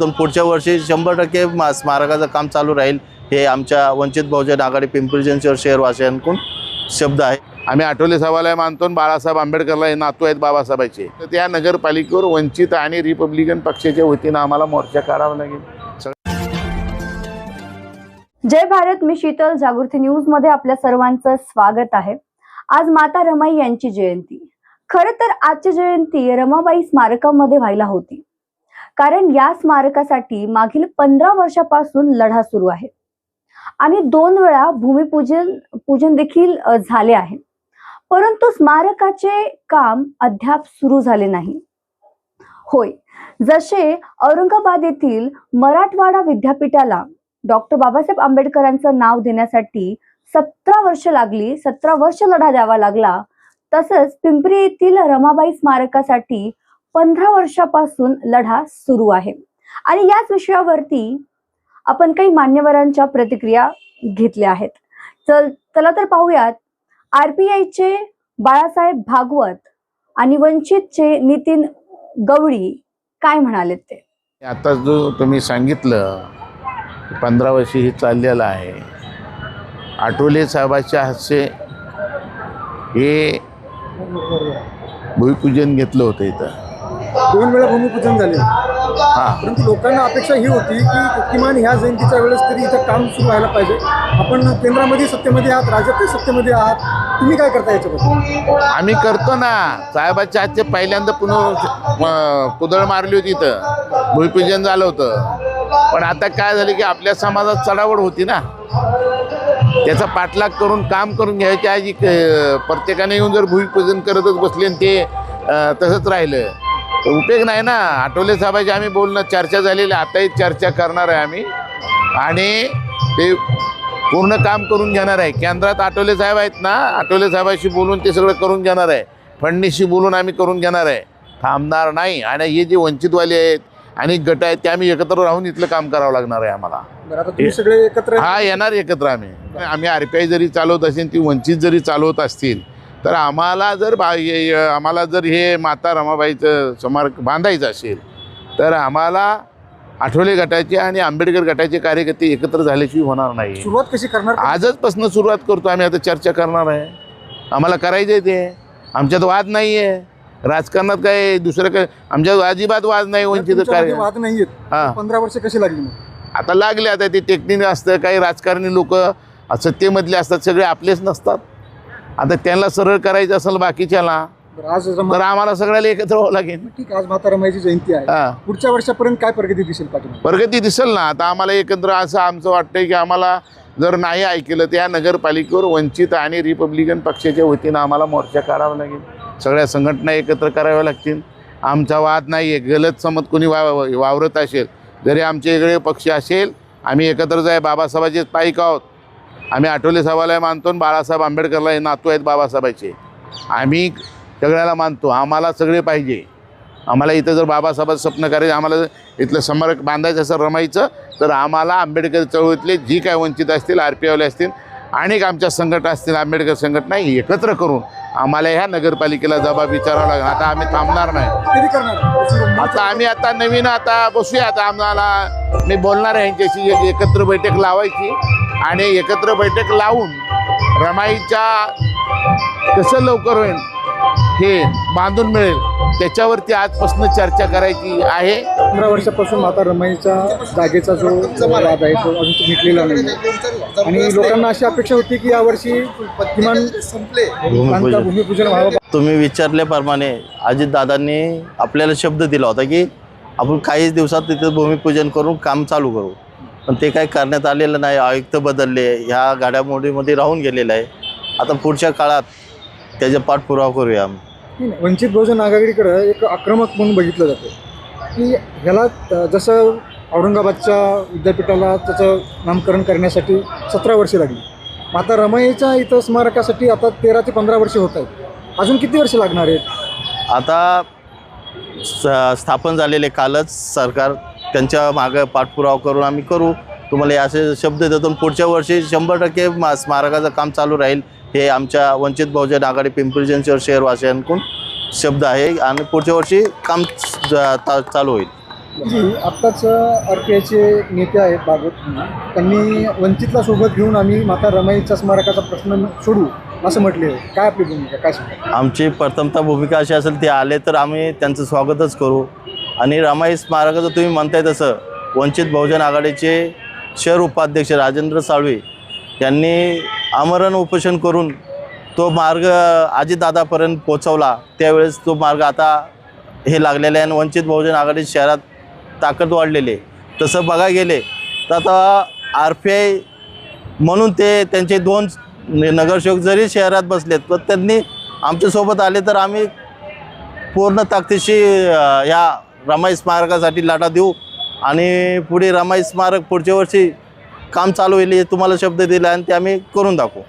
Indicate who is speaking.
Speaker 1: पुढच्या वर्षी शंभर टक्के मा- स्मारकाचं काम चालू राहील हे आमच्या वंचित बहुजन आघाडी पिंपरी चिंचवड शहरवासियांकडून शब्द आहे.
Speaker 2: आम्ही आठवले साहेबाला मानतो बाळासाहेब आंबेडकरला हे नातू आहेत बाबासाहेबाचे. तर त्या नगरपालिकेवर वंचित आणि रिपब्लिकन पक्षाच्या वतीनं आम्हाला मोर्चा काढावा लागेल.
Speaker 3: जय भारत मी शीतल जागृती न्यूजमध्ये आपल्या सर्वांचं स्वागत आहे. आज माता रमाई यांची जयंती. खर तर आजची जयंती रमाबाई स्मारकामध्ये व्हायला होती. कारण या स्मारकासाठी मागील पंधरा वर्षापासून लढा सुरू आहे. आणि दोन वेळा भूमिपूजन पूजन देखील झाले आहे. परंतु स्मारकाचे काम अद्याप सुरू झाले नाही. होय जसे औरंगाबाद येथील मराठवाडा विद्यापीठाला डॉक्टर बाबासाहेब आंबेडकरांचं नाव देण्यासाठी सतरा वर्ष लागली सतरा वर्ष लढा द्यावा लागला तसंच पिंपरी येथील रमाबाई स्मारकासाठी पंधरा वर्षापासून लढा सुरू आहे. आणि याच विषयावरती आपण काही मान्यवरांच्या प्रतिक्रिया घेतल्या आहेत. चल चला तर पाहूयात. आरपीआयचे बाळासाहेब भागवत आणि वंचितचे नितीन गवळी काय म्हणाले ते?
Speaker 2: आता जो तुम्ही सांगितलं पंधरा वर्षी हे चाललेलं आहे. आठवले साहेबाच्या हास्य हे भूमिपूजन घेतलं होतं इथं.
Speaker 4: दोन वेळा भूमिपूजन झाले.
Speaker 2: हां.
Speaker 4: परंतु लोकांना अपेक्षा ही होती की किमान ह्या जयंतीच्या वेळेस तरी इथं काम सुरू व्हायला पाहिजे. आपण केंद्रामध्ये सत्तेमध्ये आहात राज्यातही सत्तेमध्ये आहात. तुम्ही काय करता याच्याबद्दल?
Speaker 2: आम्ही करतो ना. साहेबाच्या हातचे पहिल्यांदा पुन्हा कुदळ मारली होती इथं. भूमिपूजन झालं होतं. पण आता काय झालं की आपल्या समाजात चढावड होती ना. त्याचा पाठलाग करून काम करून घ्यायच्या क- प्रत्येकाने येऊन जर भूमिपूजन करतच बसले आणि ते तसंच राहिलं. उपयोग नाही ना. आठवले साहेबाची आम्ही बोलणं चर्चा झालेली आहे. आताही चर्चा करणार आहे आम्ही. आणि ते पूर्ण काम करून घेणार आहे. केंद्रात आठवले साहेब आहेत ना आठवले साहेबाशी बोलून ते सगळं करून घेणार आहे. फडणीसशी बोलून आम्ही करून घेणार आहे. थांबणार नाही. आणि हे जे वंचितवाले आहेत आणि गट आहेत ते आम्ही एकत्र राहून इथलं काम करावं लागणार आहे आम्हाला.
Speaker 4: सगळे एकत्र
Speaker 2: हा येणार एकत्र आम्ही. आम्ही आर पी आय जरी चालवत असेल ती वंचित जरी चालवत असतील तर आम्हाला जर बा आम्हाला जर हे माता रमाबाईचं स्मारक बांधायचं असेल तर आम्हाला आठवले गटाचे आणि आंबेडकर गटाचे कार्यकर्ते एकत्र झाल्याशिवाय होणार नाही.
Speaker 4: सुरुवात कशी करणार?
Speaker 2: आजच पासून सुरुवात करतो आम्ही आता चर्चा करणार आहे. आम्हाला करायचं आहे ते. आमच्यात वाद नाही आहे राजकारणात काय दुसरं काय? आमच्यात अजिबात वाद नाही वंचित कार्य
Speaker 4: वाद नाही आहेत
Speaker 2: हां
Speaker 4: पंधरा वर्ष कशी लागली
Speaker 2: आता लागले आता ते टेक्निक असतं काही राजकारणी लोक सत्तेमधले असतात सगळे आपलेच नसतात. आता त्यांना सरळ करायचं असेल बाकीच्याला
Speaker 4: आज
Speaker 2: तर आम्हाला सगळ्याला एकत्र व्हावं लागेल.
Speaker 4: ठीक आहे, आज माता रमाईची जयंती आहे.
Speaker 2: हा.
Speaker 4: पुढच्या वर्षापर्यंत काय प्रगती दिसेल पाठीमागे?
Speaker 2: प्रगती दिसेल ना. आता आम्हाला एकत्र असं आमचं वाटतंय की आम्हाला जर नाही ऐकलं तर या नगरपालिकेवर वंचित आणि रिपब्लिकन पक्षाच्या वतीनं आम्हाला मोर्चा काढावा लागेल. सगळ्या संघटना एकत्र कराव्या लागतील. आमचा वाद नाही आहे गलत समज कोणी वा वावरत असेल जरी आमचे वेगळे पक्ष असेल आम्ही एकत्र जाय बाबासाहेबाचेच पाईक आहोत आम्ही आठवले साहेबाला मानतो आणि बाळासाहेब आंबेडकरला हे नातू आहेत बाबासाहेबाचे. आम्ही सगळ्याला मानतो. आम्हाला सगळे पाहिजे. आम्हाला इथं जर बाबासाहेबाचं स्वप्न करायचं आम्हाला इथलं स्मारक बांधायचं असं रमायचं तर आम्हाला आंबेडकर चळवळीतले जी काय वंचित असतील आर पी आयवाले असतील अनेक आमच्या संघटना असतील आंबेडकर संघटना एकत्र करून आम्हाला ह्या नगरपालिकेला जबाब विचारावा लागेल. आता आम्ही थांबणार नाही. आता आम्ही आता नवीन आता बसूया. आता आम्हाला मी बोलणार आहे यांच्याशी. एक एकत्र बैठक लावायची. आणि एकत्र बैठक लावून रमाईच्या कसं लवकर होईल हे बांधून मिळेल त्याच्यावरती आजपासून चर्चा करायची आहे.
Speaker 4: पंधरा वर्षापासून माता रमाईच्या जागेचा जो वाद आहे तो अजून मिटलेला नाही. आणि लोकांना अशी अपेक्षा होती की यावर्षी किमान बांधकाम भूमिपूजन व्हावं.
Speaker 1: तुम्ही विचारल्याप्रमाणे अजितदादांनी आपल्याला शब्द दिला होता की आपण काहीच दिवसात तिथं भूमिपूजन करून काम चालू करू. पण ते काही करण्यात आलेलं नाही. आयुक्त बदलले. ह्या घडामोडीमध्ये राहून गेलेलं आहे. आता पुढच्या काळात त्याचा पाठपुरावा करूया आम्ही.
Speaker 4: नाही, नाही. वंचित बहुजन आघाडीकडं एक आक्रमक म्हणून बघितलं जातं की ह्याला अ, जसं औरंगाबादच्या विद्यापीठाला त्याचं नामकरण करण्यासाठी सतरा वर्षे लागली. माता रमाईच्या इथं स्मारकासाठी आता तेरा ते पंधरा वर्षे होत आहेत. अजून किती वर्ष लागणार आहेत?
Speaker 1: आता स- स्थापन झालेले कालच सरकार त्यांच्या मागं पाठपुरावा करून आम्ही करू. तुम्हाला असे शब्द देतो. पुढच्या वर्षी शंभर टक्के मा- स्मारकाचं काम चालू राहील हे आमच्या वंचित बहुजन आघाडी पिंपरी चिंचवड शहरवासियांकडून शब्द आहे. आणि पुढच्या वर्षी काम चालू होईल.
Speaker 4: जी आत्ताच आर पी आयचे नेते आहेत भागवत त्यांनी वंचितला सोबत घेऊन आम्ही माता रमाईच्या स्मारकाचा प्रश्न सोडू असं म्हटले. काय आपली भूमिका? काय सांगा
Speaker 1: आमची प्रथमता भूमिका अशी असेल ते आले तर आम्ही त्यांचं स्वागतच करू. आणि रमाई स्मारकाचं तुम्ही म्हणताय तसं वंचित बहुजन आघाडीचे शहर उपाध्यक्ष राजेंद्र साळवे यांनी आमरण उपोषण करून तो मार्ग आजीदादापर्यंत पोचवला त्यावेळेस तो मार्ग आता हे लागलेले आहे आणि वंचित बहुजन आघाडी शहरात ताकद वाढलेली आहे. तसं बघा गेले तर आता आर पी आय म्हणून ते त्यांचे दोन नगरसेवक जरी शहरात बसलेत पण त्यांनी आमच्यासोबत आले तर आम्ही पूर्ण ताकदीशी या रमाई स्मारकासाठी लाटा देऊ. आणि पुढे रमाई स्मारक पुढच्या वर्षी काम चालू होईल हे तुम्हाला शब्द दिला आणि ते आम्ही करून दाखवू.